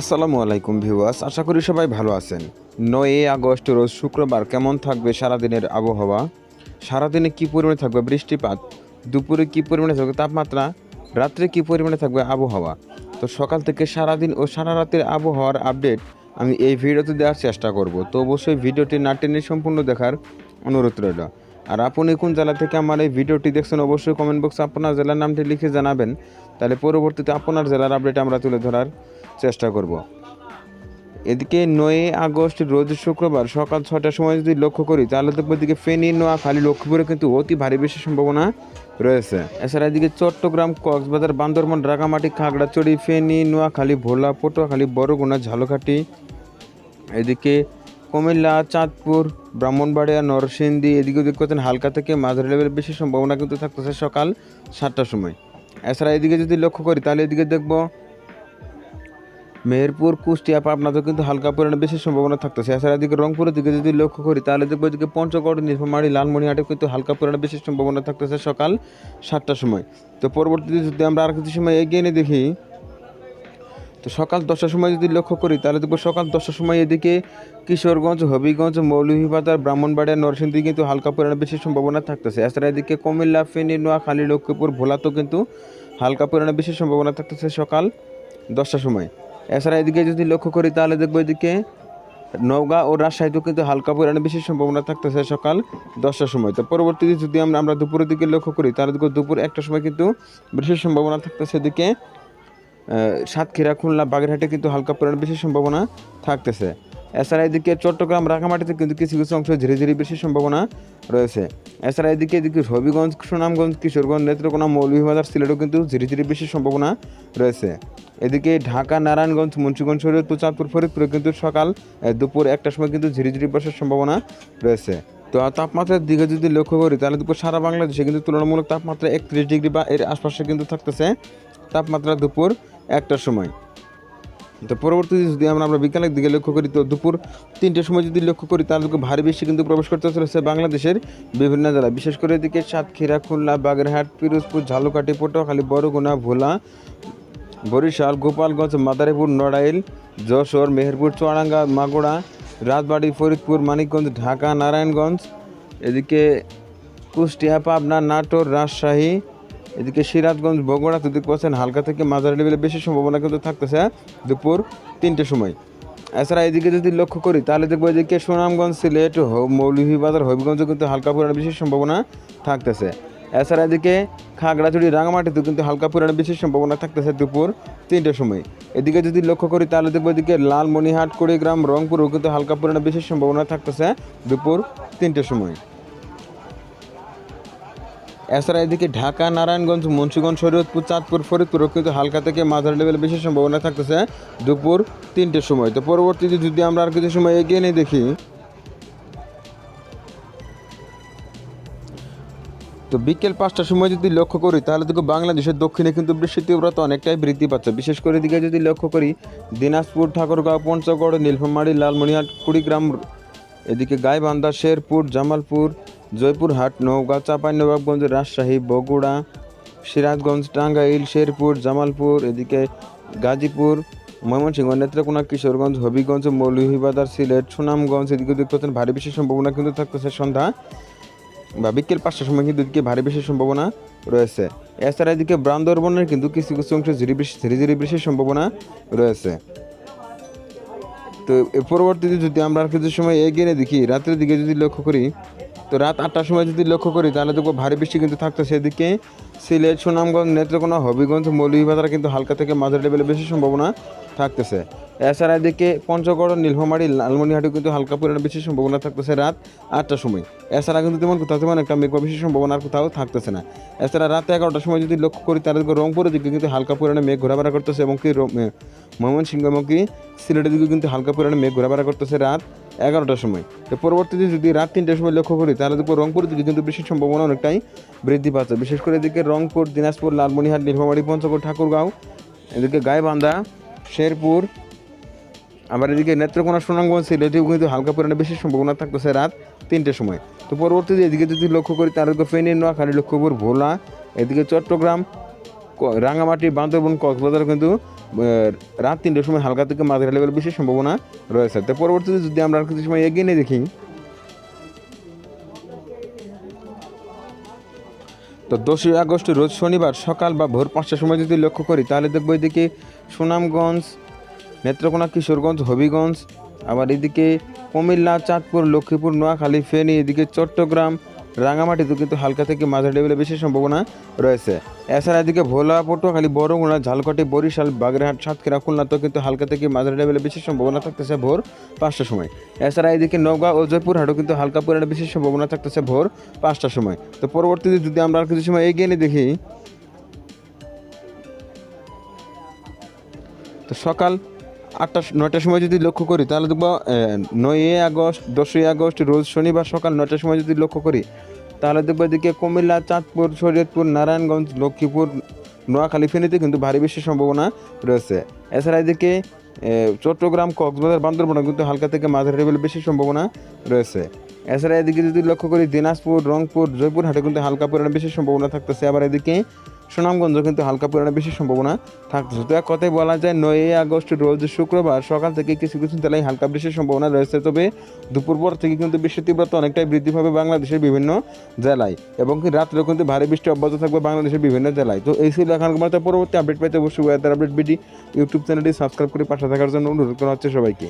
আসসালামু আলাইকুম ভিউয়ার্স, আশা করি সবাই ভালো আছেন। নয় আগস্ট, রোজ শুক্রবার কেমন থাকবে সারাদিনের আবহাওয়া? সারাদিনে কী পরিমাণে থাকবে বৃষ্টিপাত? দুপুরে কী পরিমাণে থাকবে তাপমাত্রা? রাত্রে কী পরিমাণে থাকবে আবহাওয়া? তো সকাল থেকে সারাদিন ও সারা রাতের আবহাওয়ার আপডেট আমি এই ভিডিওতে দেওয়ার চেষ্টা করব। তো অবশ্যই ভিডিওটি না টেনে সম্পূর্ণ দেখার অনুরোধ রইল। আর আপনি কোন জেলা থেকে আমার এই ভিডিওটি দেখছেন, অবশ্যই কমেন্ট বক্সে আপনার জেলার নামটি লিখে জানাবেন। তাহলে পরবর্তীতে আপনার জেলার আপডেট আমরা তুলে ধরার চেষ্টা করব। এদিকে নয় আগস্ট, রোজ শুক্রবার সকাল ছটার সময় যদি লক্ষ্য করি, তাহলে দেখব এদিকে ফেনী, নোয়াখালী, লক্ষ্মীপুরে কিন্তু অতি ভারী বেশি সম্ভাবনা রয়েছে। এছাড়া এদিকে চট্টগ্রাম, কক্সবাজার, বান্দরবান রাঙামাটি খাগড়াছড়ি, ফেনী, নোয়াখালী, ভোলা, পটুয়াখালী বড়গুনা ঝালকাঠি। এদিকে কুমিল্লা, চাঁদপুর, ব্রাহ্মণবাড়িয়া, নরসিংদী এদিকে দেখতে পাচ্ছেন হালকা থেকে মাঝারি লেভেলের বেশি সম্ভাবনা কিন্তু থাকতেছে সকাল সাতটার সময়। এছাড়া এদিকে যদি লক্ষ্য করি, তাহলে এদিকে দেখব মেহেরপুর, কুষ্টিয়া, পাবনাতেও কিন্তু হালকা পরিমাণে বেশি সম্ভাবনা থাকতেছে। এছাড়া এদিকে রংপুরের দিকে যদি লক্ষ্য করি, তাহলে দেখব এদিকে পঞ্চগড়, নীলফামারী লালমনিহাটে কিন্তু হালকা পরিমাণে বেশি সম্ভাবনা থাকতেছে সকাল সাতটার সময়। তো পরবর্তীতে যদি আমরা আর কিছু সময় এগিয়ে নিয়ে দেখি তো সকাল দশটার সময় যদি লক্ষ্য করি, তাহলে দেখব সকাল দশটার সময় এদিকে কিশোরগঞ্জ, হবিগঞ্জ, মৌলভীবাজার, ব্রাহ্মণবাড়িয়া, নরসিংদী কিন্তু হালকা পরিমাণে বেশি সম্ভাবনা থাকতেছে। এছাড়া এদিকে কুমিল্লা, ফেনী, নোয়াখালী, লক্ষ্মীপুর ভোলাতেও কিন্তু হালকা পরিমাণে বেশি সম্ভাবনা থাকতেছে সকাল দশটার সময়। এছাড়া এদিকে যদি লক্ষ্য করি, তাহলে দেখব এদিকে নওগাঁ ও রাজশাহীতেও কিন্তু হালকা পরিমাণে বেশি সম্ভাবনা থাকতেছে সকাল দশটার সময়। তো পরবর্তীতে যদি আমরা আমরা দুপুরের দিকে লক্ষ্য করি, তাহলে দেখব দুপুর একটার সময় কিন্তু বেশি সম্ভাবনা থাকতেছে এদিকে সাতক্ষীরা, খুলনা, বাগেরহাটে কিন্তু হালকা পরিমাণে বেশি সম্ভাবনা থাকতেছে। এছাড়া এদিকে চট্টগ্রাম, রাঙামাটিতে কিন্তু কিছু কিছু অংশ ধীরে ধীরে বেশি সম্ভাবনা রয়েছে। এছাড়া এদিকে এদিকে হবিগঞ্জ, সুনামগঞ্জ, কিশোরগঞ্জ, নেত্রকোনা, মৌলভীবাজার, সিলেটও কিন্তু ধীরে ধীরে বেশি সম্ভাবনা রয়েছে। এদিকে ঢাকা, নারায়ণগঞ্জ, মুন্সীগঞ্জ মুন্সিগঞ্জ শরীয়তপুর, চাঁদপুর, ফরিদপুরে কিন্তু সকাল দুপুর একটার সময় কিন্তু ঝিরি ঝিরি বর্ষার সম্ভাবনা রয়েছে। তো তাপমাত্রার দিকে যদি লক্ষ্য করি, তাহলে দুপুর সারা বাংলাদেশে কিন্তু তুলনামূলক তাপমাত্রা একত্রিশ ডিগ্রি বা এর আশপাশে কিন্তু থাকতেছে। তাপমাত্রা দুপুর একটার সময়। তো পরবর্তীতে যদি আমরা আমরা বিকালের দিকে লক্ষ্য করি, তো দুপুর তিনটের সময় যদি লক্ষ্য করি, তাহলে ভারী বৃষ্টি কিন্তু প্রবেশ করতে চলেছে বাংলাদেশের বিভিন্ন জেলা বিশেষ করে এদিকে সাতক্ষীরা, খুলনা, বাগেরহাট, পিরোজপুর, ঝালকাঠি, পটুয়াখালী, বরগুনা, ভোলা, বরিশাল, গোপালগঞ্জ, মাদারীপুর, নড়াইল, যশোর, মেহেরপুর, চুয়াডাঙ্গা মাগুড়া রাজবাড়ি, ফরিদপুর, মানিকগঞ্জ, ঢাকা, নারায়ণগঞ্জ, এদিকে কুষ্টিয়া, পাবনা, নাটোর, রাজশাহী এদিকে সিরাজগঞ্জ, বগুড়া দেখতে পাচ্ছেন হালকা থেকে মাঝারি লেভেলে বেশি সম্ভাবনা কিন্তু থাকতেছে দুপুর তিনটের সময়। এছাড়া এদিকে যদি লক্ষ্য করি, তাহলে দেখব এদিকে সুনামগঞ্জ, সিলেট মৌলভীবাজার হবিগঞ্জে কিন্তু হালকা পরিমাণে বেশি সম্ভাবনা থাকতেছে। এছাড়া এদিকে খাগড়াছড়ি রাঙামাটিতেও কিন্তু হালকা পরিমাণে বেশি সম্ভাবনা থাকতেছে দুপুর তিনটের সময়। এদিকে যদি লক্ষ্য করি, তাহলে দেখব এদিকে লালমনিহাট কুড়িগ্রাম, রংপুরও কিন্তু হালকা পরিমাণে বেশি সম্ভাবনা থাকতেছে দুপুর তিনটের সময়। এছাড়া এদিকে ঢাকা, নারায়ণগঞ্জ, মুন্সিগঞ্জ, শরীয়তপুর, চাঁদপুর ফরিদপুরও কিন্তু হালকা থেকে মাঝারি লেভেলে বেশি সম্ভাবনা থাকতেছে দুপুর তিনটের সময়। তো পরবর্তীতে যদি আমরা আর কিছু সময় এগিয়ে নিয়ে দেখি। তো বিকেল পাঁচটার সময় যদি লক্ষ্য করি, তাহলে দেখো বাংলাদেশের দক্ষিণে কিন্তু বৃষ্টির তীব্রতা অনেকটাই বৃদ্ধি পাচ্ছে। বিশেষ করে দিকে যদি লক্ষ্য করি, দিনাজপুর, ঠাকুরগাঁও, পঞ্চগড়, নীলফামারী লালমনিহাট কুড়িগ্রাম, এদিকে গাইবান্ধা, শেরপুর, জামালপুর জয়পুরহাট, নওগাঁ চাঁপাইনবাবগঞ্জ রাজশাহী, বগুড়া, সিরাজগঞ্জ, টাঙ্গাইল, শেরপুর, জামালপুর, এদিকে গাজীপুর, ময়মনসিংহ, নেত্রকোনা, কিশোরগঞ্জ, হবিগঞ্জ, মৌলভীবাজার, সিলেট, সুনামগঞ্জ, এদিকে দেখতে পাচ্ছেন ভারী বেশি সম্ভাবনা কিন্তু থাকতেছে সন্ধ্যা বা বিকেল পাঁচটার সময় কিন্তু এদিকে ভারী বেশি সম্ভাবনা রয়েছে। এছাড়া এদিকে বান্দরবনের কিন্তু কিছু কিছু অংশে ঝিরি বৃষ্টি ধীরে ধীরে বৃষ্টির সম্ভাবনা রয়েছে। তো পরবর্তীতে যদি আমরা কিছু সময় এগিয়ে দেখি রাতের দিকে যদি লক্ষ্য করি তো রাত আটটার সময় যদি লক্ষ্য করি, তাহলে দেখব ভারী বৃষ্টি কিন্তু থাকতো সেদিকে সিলেট, সুনামগঞ্জ, নেত্রকোনা, হবিগঞ্জ, মৌলভীবাজার কিন্তু হালকা থেকে মাঝারি লেভেলে বেশি সম্ভাবনা থাকতেছে। এছাড়া এদিকে পঞ্চগড়, নীলফামারী, লালমনিহাটে কিন্তু হালকা পরিমাণে বেশি সম্ভাবনা থাকতেছে রাত আটটার সময়। এছাড়া কিন্তু তেমন কোথাও তেমন একটা মেঘ বেশি সম্ভাবনা আর কোথাও থাকতেছে না। এছাড়া রাত এগারোটার সময় যদি লক্ষ্য করি, তাহলে রংপুরের দিকে কিন্তু হালকা পরিমাণে মেঘ ঘোরাফেরা করতেছে এবং কি ময়মনসিংহ এবং কি সিলেটের দিকে কিন্তু হালকা পরিমাণে মেঘ ঘোরাফেরা করতেছে রাত এগারোটার সময়। তো পরবর্তীতে যদি রাত তিনটার সময় লক্ষ্য করি, তাহলে দেখব রংপুরের দিকে কিন্তু বৃষ্টির সম্ভাবনা অনেকটাই বৃদ্ধি পাচ্ছে। বিশেষ করে এদিকে রংপুর, দিনাজপুর, লালমনিহাট, নীলফামারী, পঞ্চগড়, ঠাকুরগাঁও, এদিকে গাইবান্ধা, শেরপুর, আবার এদিকে নেত্রকোনা, সুনামগঞ্জ, সিলেটেও কিন্তু হালকা পরিমাণে বেশি সম্ভাবনা থাকতেছে রাত তিনটের সময়। তো পরবর্তীতে এদিকে যদি লক্ষ্য করি, তাহলে ফেনী, নোয়াখালী, লক্ষ্মীপুর, ভোলা, এদিকে চট্টগ্রাম রাঙামাটি বান্দরবন, কক্সবাজার কিন্তু রাত তিনটের সময় হালকা থেকে মাঝারি লেভেল বেশি সম্ভাবনা রয়েছে। তো পরবর্তীতে যদি আমরা কিছু সময় এগিয়ে নিয়ে দেখি, তো দোষই আগস্ট রোজ শনিবার সকাল বা ভোর পাঁচটার সময় যদি লক্ষ্য করি, তাহলে দেখব এদিকে সুনামগঞ্জ, নেত্রকোনা, কিশোরগঞ্জ, হবিগঞ্জ, আবার এদিকে কুমিল্লা, চাঁদপুর, লক্ষ্মীপুর, নোয়াখালী, ফেনী, এদিকে চট্টগ্রাম রাঙামাটিতে কিন্তু হালকা থেকে মাঝারি লেভেলে বেশি সম্ভাবনা রয়েছে। এছাড়া এদিকে ভোলা পটুয়াখালী বরগুনা ঝালকাঠি, বরিশাল, বাগেরহাট, সাতক্ষীরা খুলনাতেও কিন্তু হালকা থেকে মাঝারি লেভেলে বেশি সম্ভাবনা থাকতেছে ভোর পাঁচটার সময়। এছাড়া এদিকে নওগাঁ ও জয়পুরহাটও কিন্তু হালকা পরিমাণে বেশি সম্ভাবনা থাকতেছে ভোর পাঁচটার সময়। তো পরবর্তীতে যদি আমরা আর কিছু সময় এগিয়ে নিয়ে দেখি, তো সকাল আটটা, নয়টার সময় যদি লক্ষ্য করি, তাহলে দেখব নয়ই আগস্ট, দশই আগস্ট, রোজ শনিবার সকাল নয়টার সময় যদি লক্ষ্য করি, তাহলে দেখব এদিকে কুমিল্লা, চাঁদপুর, শরীয়তপুর, নারায়ণগঞ্জ, লক্ষ্মীপুর, নোয়াখালী ফেনীতে কিন্তু ভারী বেশি সম্ভাবনা রয়েছে। এছাড়া এদিকে চট্টগ্রাম, কক্সবাজার বান্দরবানে কিন্তু হালকা থেকে মাঝারি লেভেলে বেশি সম্ভাবনা রয়েছে। এছাড়া এদিকে যদি লক্ষ্য করি, দিনাজপুর, রংপুর, জয়পুরহাটে কিন্তু হালকা পরিমাণে বেশি সম্ভাবনা থাকতেছে। আবার এদিকে সুনামগঞ্জ কিন্তু হালকা পরিমাণে বেশি সম্ভাবনা থাকতেছে। তো এক কথায় বলা যায়, নয়ই আগস্ট রোজ শুক্রবার সকাল থেকে কিছু কিছু জেলায় হালকা বৃষ্টির সম্ভাবনা রয়েছে। তবে দুপুর পর থেকে কিন্তু বৃষ্টির তীব্রতা অনেকটাই বৃদ্ধি পাবে বাংলাদেশের বিভিন্ন জেলায় এবং রাত্রেও কিন্তু ভারী বৃষ্টি অব্যাহত থাকবে বাংলাদেশের বিভিন্ন জেলায়। তো এই ছিল এখানকার পরবর্তী আপডেট পেতে অবশ্যই ওয়েদার আপডেট বিডি ইউটিউব চ্যানেলটি সাবস্ক্রাইব করে পাশে থাকার জন্য অনুরোধ করা হচ্ছে সবাইকে।